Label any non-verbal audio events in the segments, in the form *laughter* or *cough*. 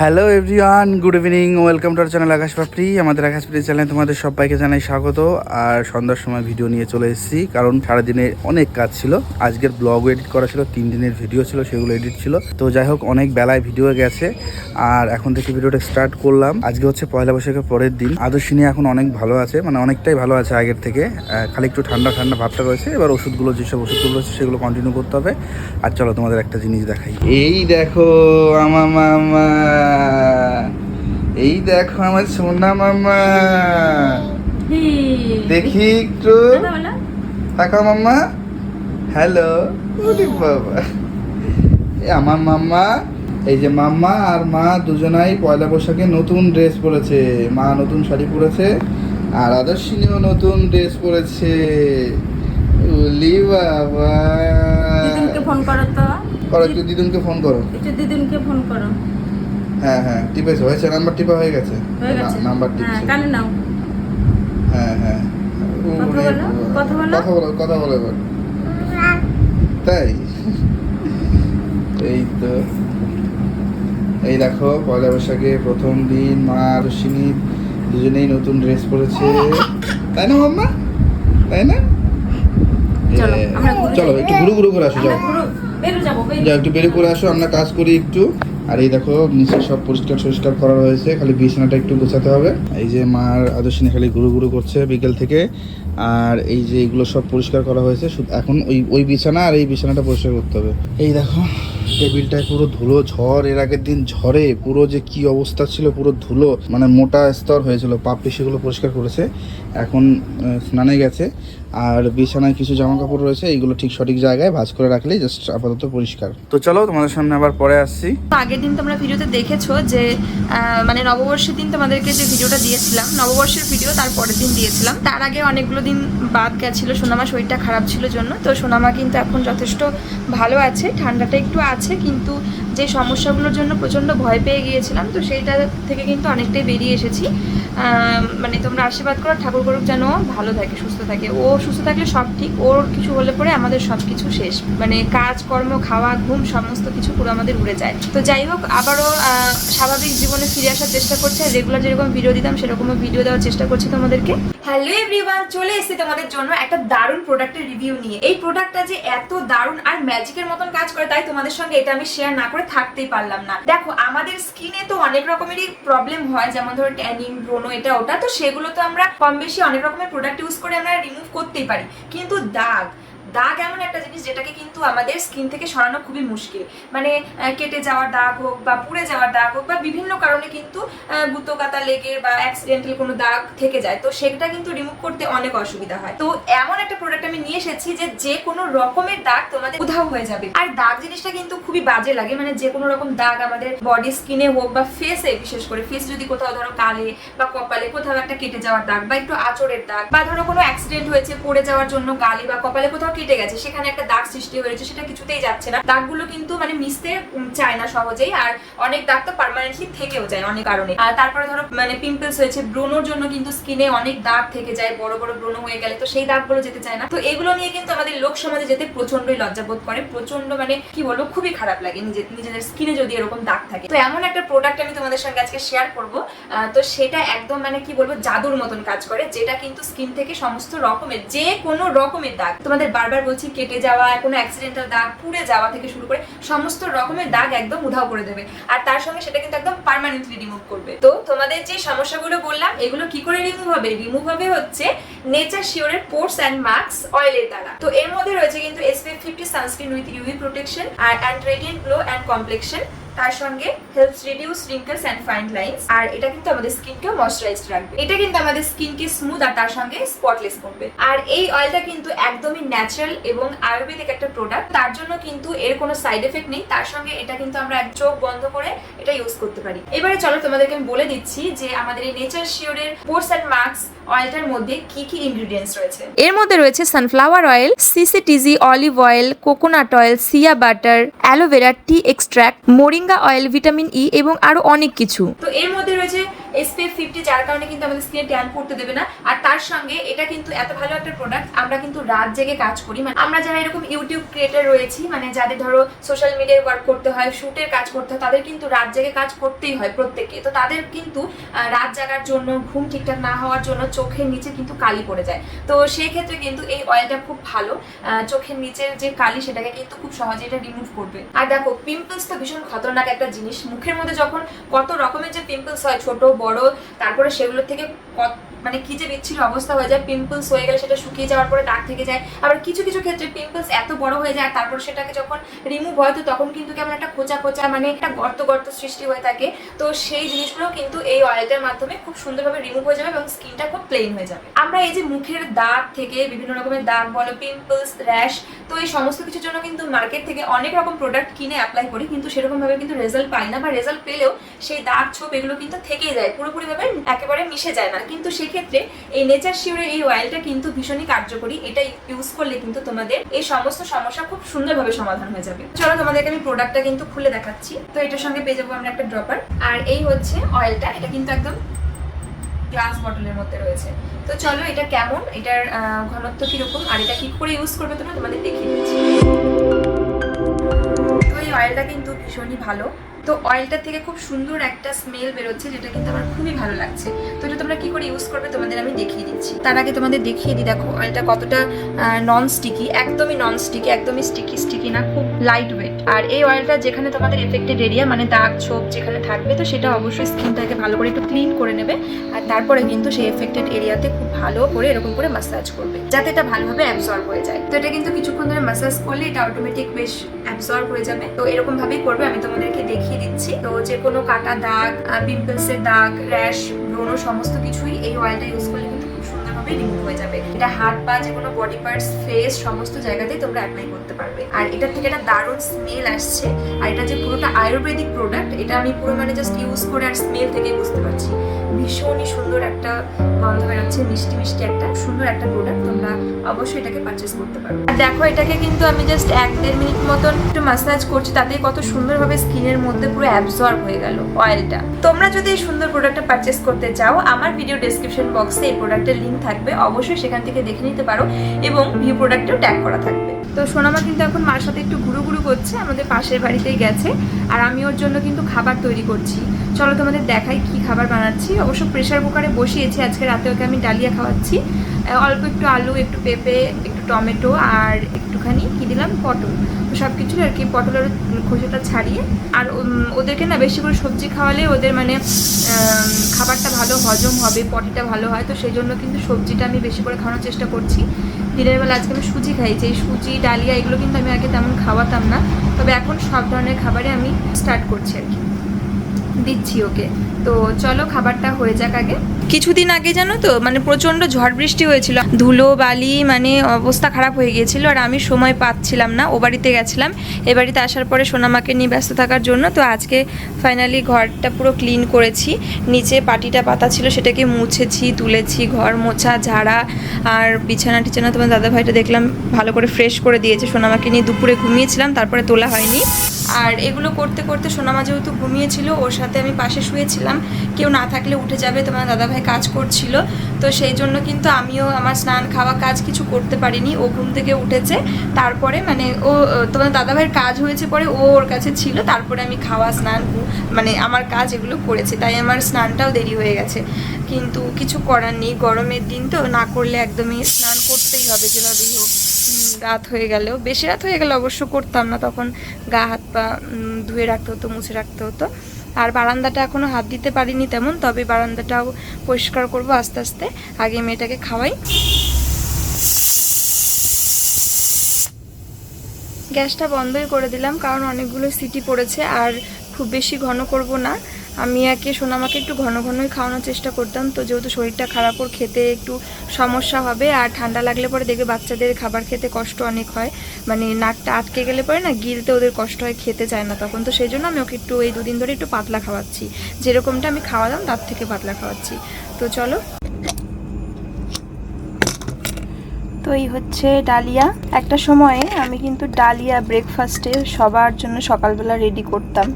Hello everyone good evening welcome to our channel Akash Papri আমাদের আকাশ পাপড়ি চ্যানেলে তোমাদের সবাইকে জানাই স্বাগত। আর সন্ধ্যার সময় ভিডিও নিয়ে চলে এসেছি, কারণ সারাদিনে অনেক কাজ ছিল। আজকের ব্লগ এডিট করা ছিল, তিন দিনের ভিডিও ছিল, সেগুলো এডিট ছিল। তো যাই হোক, অনেক বেলায় ভিডিও গেছে। আর এখন থেকে ভিডিওটা স্টার্ট করলাম। আজকে হচ্ছে পয়লা বৈশাখের পরের দিন। আদর্শিনী এখন অনেক ভালো আছে মানে অনেকটাই ভালো আছে আগের থেকে। খালি একটু ঠান্ডা ঠান্ডা ভাবটা রয়েছে। এবার ওষুধগুলো, যেসব ওষুধগুলো রয়েছে, সেগুলো কন্টিনিউ করতে হবে। আর চলো তোমাদের একটা জিনিস দেখাই। এই দেখো, আমার মামা। এই দেখো আমার সোনা মামা। দেখি একটু। তাকাও মাম্মা। হ্যালো। বাবা। এ আমার মাম্মা এই যে মাম্মা আর মা দুজনাই পয়লা বৈশাখে নতুন ড্রেস পরেছে। মা নতুন শাড়ি পরেছে আর আদর্শিনীও নতুন ড্রেস পরেছে। উলি বাবা। দিদুনকে ফোন করো তো। করো একটু দিদুনকে ফোন করো। একটু দিদুনকে ফোন করো। হ্যাঁ হ্যাঁ টিপেছে হয়েছে নাম্বার টিপা হয়ে গেছে। হয়ে নাম্বার হ্যাঁ টিপছে। কানে নাও। হ্যাঁ হ্যাঁ। কথা বলো, কথা বলো। কথা বলো কথা বলো এবার। তাই? এই তো। এই দেখো পয়লা বৈশাখে প্রথম দিন মা আর সিনি দুজনেই নতুন ড্রেস পরেছে। তাই না মাম্মা? তাই না? চলো, একটু ঘুরু ঘুরু করে আসো যাও। বেরো যাও একটু বেরিয়ে করে আসো আমরা কাজ করি একটু। আর এই দেখো, নিচে সব পরিষ্কার পরিষ্কার করা হয়েছে খালি বিছানাটা একটু গোছাতে হবে। এই যে মার আদর্শিনী খালি ঘুরু ঘুরু করছে বিকেল থেকে, আর এই যে এগুলো সব পরিষ্কার করা হয়েছে এখন ওই ওই বিছানা আর এই বিছানাটা পরিষ্কার করতে হবে। এই দেখো, টেবিলটায় পুরো ধুলো, ঝড়, এর আগের দিন ঝড়ে পুরো যে কি অবস্থা ছিল, পুরো ধুলো মানে মোটা স্তর হয়েছিল, পাপ সেগুলো পরিষ্কার করেছে। এখন স্নানে গেছে। আর বিছানায় কিছু জামা কাপড় রয়েছে এইগুলো ঠিক সঠিক জায়গায় ভাঁজ করে রাখলেই জাস্ট আপাতত পরিষ্কার। তো চলো তোমাদের সামনে আবার পরে আসছি। তো আগের দিন তোমরা ভিডিওতে দেখেছ যে মানে নববর্ষের দিন তোমাদেরকে যে ভিডিওটা দিয়েছিলাম নববর্ষের ভিডিও তার পরের দিন দিয়েছিলাম। তার আগে অনেকগুলো দিন বাদ গেছিল সোনামা শরীরটা খারাপ ছিল জন্য। তো সোনামা কিন্তু এখন যথেষ্ট ভালো আছে ঠান্ডাটা একটু আছে কিন্তু যে সমস্যাগুলোর জন্য প্রচণ্ড ভয় পেয়ে গিয়েছিলাম, তো সেইটা থেকে কিন্তু অনেকটাই বেরিয়ে এসেছি। মানে তোমরা আশীর্বাদ করো, ঠাকুর করুক যেন ভালো থাকে, সুস্থ থাকে। ও সুস্থ থাকলে সব ঠিক, ওর কিছু হলে পরে আমাদের সব কিছু শেষ। মানে কাজ কর্ম খাওয়া, ঘুম, সমস্ত কিছু পুরো আমাদের উড়ে যায়। তো যাই হোক, আবারও স্বাভাবিক জীবনে ফিরে আসার চেষ্টা করছে রেগুলার যেরকম ভিডিও দিতাম, সেরকমও ভিডিও দেওয়ার চেষ্টা করছি তোমাদেরকে। হ্যালো এভরিওয়ান চলে এসেছি তোমাদের জন্য একটা দারুণ প্রোডাক্টের রিভিউ নিয়ে। এই প্রোডাক্টটা যে এত দারুণ আর ম্যাজিকের মতন কাজ করে, তাই তোমাদের সঙ্গে এটা আমি শেয়ার না করে থাকতেই পারলাম না। দেখো, আমাদের স্কিনে তো অনেক রকমেরই প্রবলেম হয়, যেমন ধরো ট্যানিং ব্রোনো এটা, ওটা, তো সেগুলো তো আমরা কম বেশি অনেক রকমের প্রোডাক্ট ইউজ করে আমরা রিমুভ করতেই পারি। কিন্তু দাগ দাগ এমন একটা জিনিস যেটাকে কিন্তু আমাদের স্কিন থেকে সরানো খুবই মুশকিল। মানে কেটে যাওয়ার দাগ হোক বা পুড়ে যাওয়ার দাগ হোক বা বিভিন্ন কারণে কিন্তু গুঁতো কাটা লেগে বা অ্যাক্সিডেন্টাল কোনো দাগ থেকে যায়। তো সেটা কিন্তু রিমুভ করতে অনেক অসুবিধা হয়। তো এমন একটা প্রোডাক্ট আমি নিয়ে এসেছি যে যে কোনো রকমের দাগ তোমাদের উধাও হয়ে যাবে। আর দাগ জিনিসটা কিন্তু খুবই বাজে লাগে। মানে যে কোনো রকম দাগ আমাদের বডি স্কিনে হোক বা ফেসে বিশেষ করে ফেস যদি কোথাও ধরো কালে বা কপালে কোথাও একটা কেটে যাওয়ার দাগ বা একটু আঁচড়ের দাগ বা ধরো কোনো অ্যাক্সিডেন্ট হয়েছে, পড়ে যাওয়ার জন্য গালে বা কপালে কোথাও কেটে গেছে, সেখানে একটা দাগ সৃষ্টি হয়েছে সেটা কিছুতেই যাচ্ছে না। দাগগুলো কিন্তু মানে মিশতে চায় না সহজেই, আর অনেক দাগ তো পার্মানেন্টলি থেকেও যায় অনেক কারণে। আর তারপরে ধরো মানে পিম্পলস হয়েছে ব্রণর জন্য কিন্তু স্কিনে অনেক দাগ থেকে যায়, বড় বড় ব্রণ হয়ে গেলে তো সেই দাগগুলো যেতে চায় না। তো এগুলো নিয়ে কিন্তু আমাদের লোক সমাজে যেতে প্রচন্ডই লজ্জাবোধ করে প্রচণ্ড মানে কি বলব, খুবই খারাপ লাগে নিজে, নিজেদের স্কিনে যদি এরকম দাগ থাকে। তো এমন একটা প্রোডাক্ট আমি তোমাদের সঙ্গে আজকে শেয়ার করব তো সেটা একদম মানে কি বলব, জাদুর মতন কাজ করে, যেটা কিন্তু স্কিন থেকে সমস্ত রকমের, যে কোনো রকমের দাগ। তোমাদের বারবার বলছি, কেটে যাওয়া কোনো অ্যাক্সিডেন্টাল দাগ পুড়ে যাওয়া থেকে শুরু করে সমস্ত রকমের দাগ একদম উধাও করে দেবে। আর তার সঙ্গে সেটা কিন্তু একদম পারমানেন্টলি রিমুভ করবে। তো তোমাদের যে সমস্যাগুলো বললাম, এগুলো কি করে রিমুভ হবে? রিমুভ হবে হচ্ছে নেচার শিওরের পোর্স অ্যান্ড মাস্ক অয়েলের দ্বারা। তো এর মধ্যে রয়েছে কিন্তু SPF fifty sunscreen with UV protection R and radiant glow and complexion তার সঙ্গে helps reduce wrinkles and fine lines আর এটা কিন্তু আমাদের স্কিনকেও ময়শ্চারাইজড রাখবে। এটা কিন্তু আমাদের স্কিনকে স্মুথ আর তার সঙ্গে স্পটলেস করবে। আর এই অয়েলটা কিন্তু একদমই ন্যাচারাল এবং আয়ুর্বেদিক একটা প্রোডাক্ট তার জন্য কিন্তু এর কোনো সাইড এফেক্ট নেই। তার সঙ্গে এটা কিন্তু আমরা এক চোখ বন্ধ করে এটা ইউজ করতে পারি। এবারে চলো তোমাদেরকে আমি বলে দিচ্ছি যে আমাদের এই নেচার শিওরের পোর্স অ্যান্ড মাস্ক অয়েলটার মধ্যে কি কি ইনগ্রেডিয়েন্টস রয়েছে। এর মধ্যে রয়েছে sunflower oil CCTG olive oil coconut oil shea butter aloe vera tea extract moringa oil vitamin E এবং আরও অনেক কিছু। তো এর মধ্যে রয়েছে এসপিএফ ফিফটি যার কারণে কিন্তু আমাদের স্কিনে ট্যান পড়তে দেবে না। আর তার সঙ্গে এটা কিন্তু এত ভালো একটা প্রোডাক্ট আমরা কিন্তু রাত জেগে কাজ করি। মানে আমরা যারা এরকম ইউটিউব ক্রিয়েটার রয়েছি মানে যাদের ধরো সোশ্যাল মিডিয়ায় ওয়ার্ক করতে হয় শুটের কাজ করতে হয়, তাদের কিন্তু রাত জেগে কাজ করতেই হয় প্রত্যেককে। তো তাদের কিন্তু রাত জাগার জন্য, ঘুম ঠিকঠাক না হওয়ার জন্য চোখের নিচে কিন্তু কালি পড়ে যায়। তো সেই ক্ষেত্রে কিন্তু এই অয়েলটা খুব ভালো। চোখের নিচের যে কালি, সেটাকে কিন্তু খুব সহজে এটা রিমুভ করবে। আর দেখো পিম্পলস তো ভীষণ খতরনাক একটা জিনিস। মুখের মধ্যে যখন কত রকমের যে পিম্পলস হয়, ছোট, বড় তারপরে সেগুলো থেকে মানে কি যে বিচ্ছিন্ন অবস্থা হয়ে যায় পিম্পলস হয়ে গেলে সেটা শুকিয়ে যাওয়ার পরে দাগ থেকে যায়। আবার কিছু কিছু ক্ষেত্রে পিম্পলস এত বড় হয়ে যায় তারপর সেটাকে যখন রিমুভ হয়, তো তখন কিন্তু কেমন একটা খোঁচা খোঁচা মানে একটা গর্ত গর্ত সৃষ্টি হয়ে থাকে। তো সেই জিনিসগুলো কিন্তু এই অয়েলটার মাধ্যমে খুব সুন্দরভাবে রিমুভ হয়ে যাবে এবং স্কিনটা খুব প্লেন হয়ে যাবে। আমরা এই যে মুখের দাগ থেকে বিভিন্ন রকমের দাগ বলো পিম্পলস র্যাশ তো এই সমস্ত কিছুর জন্য কিন্তু মার্কেট থেকে অনেক রকম প্রোডাক্ট কিনে অ্যাপ্লাই করি, কিন্তু সেরকমভাবে কিন্তু রেজাল্ট পাই না বা রেজাল্ট পেলেও সেই দাগ ছোপ এগুলো কিন্তু থেকেই যায়। পুরোপুরিভাবে একেবারে মিশে যায় না। কিন্তু সেক্ষেত্রে এই নেচার শিওরের এই অয়েলটা কিন্তু ভীষণই কার্যকরী। এটা ইউজ করলে কিন্তু তোমাদের এই সমস্ত সমস্যা খুব সুন্দরভাবে সমাধান হয়ে যাবে। চলো তোমাদেরকে আমি প্রোডাক্টটা কিন্তু খুলে দেখাচ্ছি। তো এটার সঙ্গে পেয়ে যাব আমরা একটা ড্রপার আর এই হচ্ছে অয়েলটা এটা কিন্তু একদম গ্লাস বটলের মধ্যে রয়েছে। তো চলো এটা কেমন? এটার ঘনত্ব কীরকম? আর এটা কি করে ইউজ করবে তোমরা? তোমাদের দেখিয়ে দিচ্ছি। তো এই অয়েলটা কিন্তু ভীষণই ভালো। তো অয়েলটা থেকে খুব সুন্দর একটা স্মেল বেরোচ্ছে, যেটা কিন্তু আমার খুবই ভালো লাগছে। তো এটা তোমরা কি করে ইউজ করবে তোমাদের আমি দেখিয়ে দিচ্ছি। তার আগে তোমাদের দেখিয়ে দিই, দেখো অয়েলটা কতটা নন স্টিকি একদমই নন স্টিকি একদমই স্টিকি স্টিকি না, খুব লাইট ওয়েট আর এই অয়েলটা যেখানে তোমাদের এফেক্টেড এরিয়া মানে দাগ, ছোপ যেখানে থাকবে, তো সেটা অবশ্যই স্কিনটাকে ভালো করে একটু ক্লিন করে নেবে। আর তারপরে কিন্তু সেই এফেক্টেড এরিয়াতে খুব ভালো করে এরকম করে মাসাজ করবে, যাতে এটা ভালোভাবে অ্যাবজর্ব হয়ে যায়। তো এটা কিন্তু কিছুক্ষণ ধরে মাসাজ করলে এটা অটোমেটিক বেশ অ্যাবজর্ব হয়ে যাবে। তো এরকম ভাবেই করবে, আমি তোমাদেরকে দেখিয়ে দিচ্ছি। তো যে কোনো কাটা দাগ পিম্পলস এর দাগ র্যাশ ব্রণ সমস্ত কিছুই এই অয়েলটা ইউজ করলে কিন্তু খুব সুন্দরভাবে রিমুভ হয়ে যাবে। এটা হাত পা যে কোনো বডি পার্টস ফেস সমস্ত জায়গাতেই তোমরা অ্যাপ্লাই করতে পারবে। আর এটা থেকে একটা দারুণ স্মেল আসছে। আর এটা যে পুরোটা আয়ুর্বেদিক প্রোডাক্ট এটা আমি পুরো মানে জাস্ট ইউজ করে আর স্মেল থেকে বুঝতে পারছি। ভীষণই সুন্দর একটা গন্ধ বেরোচ্ছে, মিষ্টি মিষ্টি একটা সুন্দর একটা প্রোডাক্ট তোমরা অবশ্যই এটাকে পারচেস করতে পারো। দেখো, এটাকে কিন্তু আমি জাস্ট এক দেড় মিনিট মতন একটু মাসাজ করছি তাতেই কত সুন্দরভাবে স্কিনের মধ্যে পুরো অ্যাবজর্ব হয়ে গেল অয়েলটা তোমরা যদি এই সুন্দর প্রোডাক্টটা পারচেস করতে চাও, আমার ভিডিও ডেসক্রিপশন বক্সে এই প্রোডাক্টের লিঙ্ক থাকবে, অবশ্যই সেখান থেকে দেখে নিতে পারো এবং ভিউ প্রোডাক্টেও ট্যাগ করা থাকবে। তো সোনামা কিন্তু এখন মার সাথে একটু ঘুরু ঘুরু করছে, আমাদের পাশের বাড়িতেই গেছে, আর আমি ওর জন্য কিন্তু খাবার তৈরি করছি। চলো তোমাদের দেখাই কি খাবার বানাচ্ছি অবশ্য প্রেশার কুকারে বসিয়েছি। আজকে রাতে ওকে আমি ডালিয়া খাওয়াচ্ছি। অল্প একটু আলু, একটু পেঁপে, একটু টমেটো আর একটুখানি কি দিলাম? পটল। সব কিছু আর কি পটলের খোসাটা ছাড়িয়ে। আর ওদেরকে না বেশি করে সবজি খাওয়ালে ওদের মানে খাবারটা ভালো হজম হবে, পটিটা ভালো হয়। তো সেই জন্য কিন্তু সবজিটা আমি বেশি করে খাওয়ানোর চেষ্টা করছি। দিনের বেলা আজকে আমি সুজি খাইছি এই সুজি, ডালিয়া এগুলো কিন্তু আমি আগে তেমন খাওয়াতাম না। তবে এখন সব ধরনের খাবারে আমি স্টার্ট করছি আর কি। দিচ্ছি ওকে। তো চলো খাবারটা হয়ে যাক আগে। কিছুদিন আগে জানো তো মানে প্রচণ্ড ঝড় বৃষ্টি হয়েছিল। ধুলো, বালি মানে অবস্থা খারাপ হয়ে গিয়েছিল আর আমি সময় পাচ্ছিলাম না, ও বাড়িতে গেছিলাম। এ বাড়িতে আসার পরে সোনামাকে নিয়ে ব্যস্ত থাকার জন্য তো আজকে ফাইনালি ঘরটা পুরো ক্লিন করেছি। নিচে পাটিটা পাতা ছিল, সেটাকে মুছেছি, তুলেছি, ঘর মোছা, ঝাড়া আর বিছানা টিছানা তোমার দাদাভাইটা দেখলাম ভালো করে ফ্রেশ করে দিয়েছে। সোনামাকে নিয়ে দুপুরে ঘুমিয়েছিলাম, তারপরে তোলা হয়নি। আর এগুলো করতে করতে সোনামা যেহেতু ঘুমিয়েছিল, ওর সাথে আমি পাশে শুয়েছিলাম। কেউ না থাকলে উঠে যাবে, তোমার দাদাভাই কাজ করছিল। তো সেই জন্য কিন্তু আমিও আমার স্নান, খাওয়া কাজ কিছু করতে পারিনি। ও ঘুম থেকে উঠেছে, তারপরে মানে ও, তোমার দাদাভাইয়ের কাজ হয়েছে পরে ও ওর কাছে ছিল, তারপরে আমি খাওয়া, স্নান মানে আমার কাজ এগুলো করেছে, তাই আমার স্নানটাও দেরি হয়ে গেছে। কিন্তু কিছু করার নেই, গরমের দিন তো, না করলে একদমই স্নান করতেই হবে যেভাবেই হোক। রাত হয়ে গেলেও, বেশি রাত হয়ে গেলে অবশ্য করতাম না, তখন গা হাত পা ধুয়ে রাখতে হতো, মুছে রাখতে হতো। আর বারান্দাটা এখনও হাত দিতে পারিনি তেমন, তবে বারান্দাটাও পরিষ্কার করব আস্তে আস্তে, আগে মেয়েটাকে খাওয়াই। গ্যাসটা বন্ধই করে দিলাম, কারণ অনেকগুলো সিটি পড়েছে, আর খুব বেশি ঘন করব না। আমি একে সোনামাকে একটু ঘন ঘনই খাওয়ানোর চেষ্টা করতাম। তো যেহেতু শরীরটা খারাপ, ওর খেতে একটু সমস্যা হবে। আর ঠান্ডা লাগলে পরে দেখবে বাচ্চাদের খাবার খেতে কষ্ট অনেক হয়। মানে নাকটা আটকে গেলে পরে না গিলতে ওদের কষ্ট হয়, খেতে চায় না তখন। তো সেই জন্য আমি ওকে একটু এই দুদিন ধরে একটু পাতলা খাওয়াচ্ছি। যেরকমটা আমি খাওয়ালাম তার থেকে পাতলা খাওয়াচ্ছি। তো চলো। তো এই হচ্ছে ডালিয়া। একটা সময়ে আমি কিন্তু ডালিয়া ব্রেকফাস্টে সবার জন্য সকালবেলা রেডি করতাম।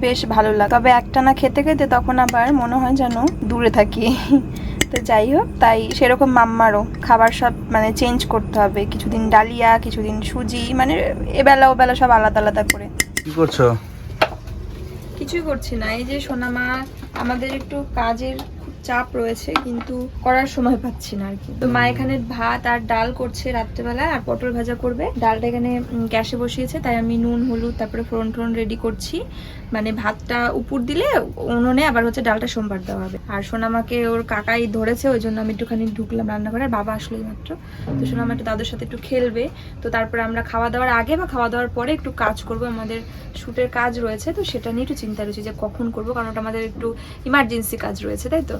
বেশ ভালো লাগে। তবে একটা না খেতে খেতে তখন আবার মনে হয় যেন দূরে থাকি। *laughs* তো যাই হোক তাই সেরকম মাম্মারও খাবার সব মানে চেঞ্জ করতে হবে। কিছুদিন ডালিয়া কিছুদিন সুজি মানে এবেলা ওবেলা সব আলাদা আলাদা করে। কি করছ? কিছুই করছি না। এই যে সোনামা আমাদের একটু কাজের চাপ রয়েছে, কিন্তু করার সময় পাচ্ছি না আর কি। তো মা এখানে ভাত আর ডাল করছে রাত্রেবেলা, আর পটল ভাজা করবে। ডালটা এখানে গ্যাসে বসিয়েছে, তাই আমি নুন, হলুদ, তারপরে ফোড়ন টোড়ন রেডি করছি। মানে ভাতটা উপর দিলে উনুনে আবার হচ্ছে ডালটা সোমবার দেওয়া হবে। আর সোনামাকে ওর কাকাই ধরেছে, ওই জন্য আমি একটুখানি ঢুকলাম রান্নাঘরে, বাবা আসলোই মাত্র তো সোনামা একটু দাদুর সাথে একটু খেলবে। তো তারপরে আমরা খাওয়া দাওয়ার আগে বা খাওয়া দাওয়ার পরে একটু কাজ করব। আমাদের শুটের কাজ রয়েছে, তো সেটা নিয়ে একটু চিন্তা রয়েছে যে কখন করব, কারণ ওটা আমাদের একটু ইমার্জেন্সি কাজ রয়েছে, তাই তো?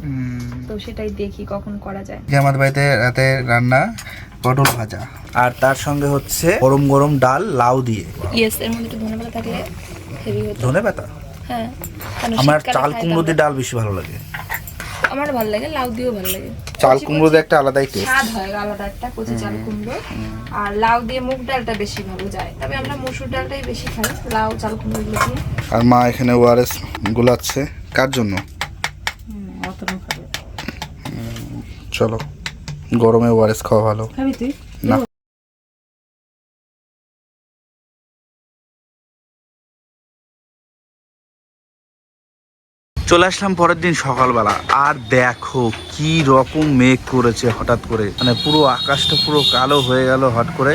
তো সেটাই দেখি কখন করা যায়। যে আমাদের বাড়িতে রাতে রান্না পটল ভাজা। আর তার সঙ্গে হচ্ছে গরম গরম ডাল লাউ দিয়ে। ইয়েস এর মধ্যে একটু ধনেপাতা থাকলে হেভি হতো। ধনে পাতা হ্যাঁ আমার চাল কুমড়ো দিয়ে ডাল বেশি ভালো লাগে। আমার ভালো লাগে লাউ দিয়েও ভালো লাগে। চাল কুমড়ো দিয়ে একটা আলাদাই টেস্ট স্বাদ হয় আলাদা একটা কচি চাল কুমড়ো। আর লাউ দিয়ে মুগ ডালটা বেশি ভালো যায়। তবে আমরা মসুর ডালটাই বেশি খাই লাউ চাল কুমড়ো দিয়ে। আর মা এখানে ওআরএস গুলাচ্ছে। কার জন্য? চলো গরমে ওয়ারেস খাওয়া ভালো। না। চলে আসলাম পরের দিন সকালবেলা। আর দেখো কি রকম মেঘ করেছে হঠাৎ করে। মানে পুরো আকাশটা পুরো কালো হয়ে গেল হট করে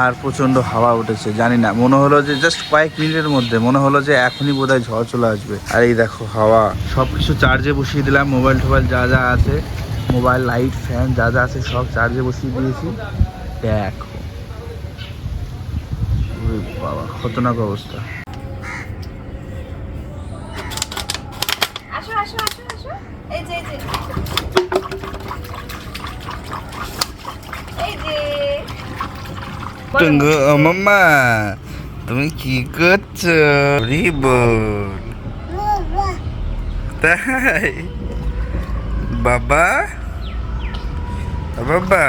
আর প্রচণ্ড হাওয়া উঠেছে জানি না। মনে হলো যে জাস্ট কয়েক মিনিটের মধ্যে মনে হলো যে এখনই বোধহয় ঝড় চলে আসবে। আর এই দেখো হাওয়া সব কিছু চার্জে বসিয়ে দিলাম মোবাইল টোবাইল যা যা আছে। মোবাইল লাইট ফ্যান যা যা আছে সব চার্জে বসিয়ে দিয়েছি। দেখো। বাবা খতরনাক অবস্থা। টুঙ্গু মাম্মা তুমি কি করছ? রিবন। তাই। বাবা? বাবা?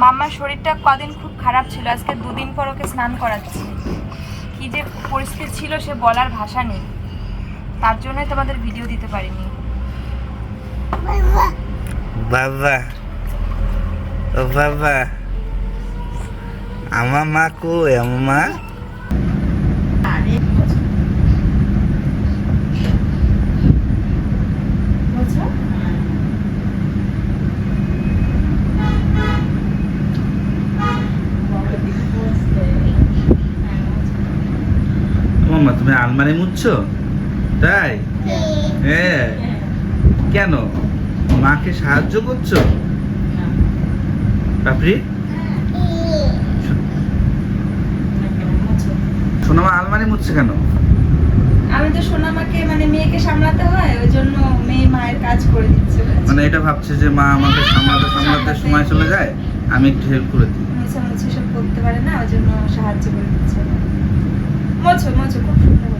মাম্মার শরীরটা কদিন খুব খারাপ ছিল আজকে দুদিন পর ওকে স্নান করাচ্ছি। কি যে পরিস্থিতি ছিল সে বলার ভাষা নেই। তার জন্যই তোমাদের ভিডিও দিতে পারিনি। বাবা? ও বাবা? আমার মা কই? আমার মা? মাম্মা তুমি আলমারি মুছছো? তাই? হ্যাঁ। কেন? মাকে সাহায্য করছ? বাপরি? সোনামা আলমারি মুছছে কেন? আমি তো সোনামাকে মানে মেয়েকে সামলাতে হয় ওই জন্য মেয়ে মায়ের কাজ করে দিচ্ছে মানে এটা ভাবছে যে মা আমাকে সামলাতে সামলাতে সময় চলে যায় আমি একটু হেল্প করে দিই। সব করতে পারে না ওই জন্য সাহায্য করে দিচ্ছে। মোছো মোছো খুব সুন্দর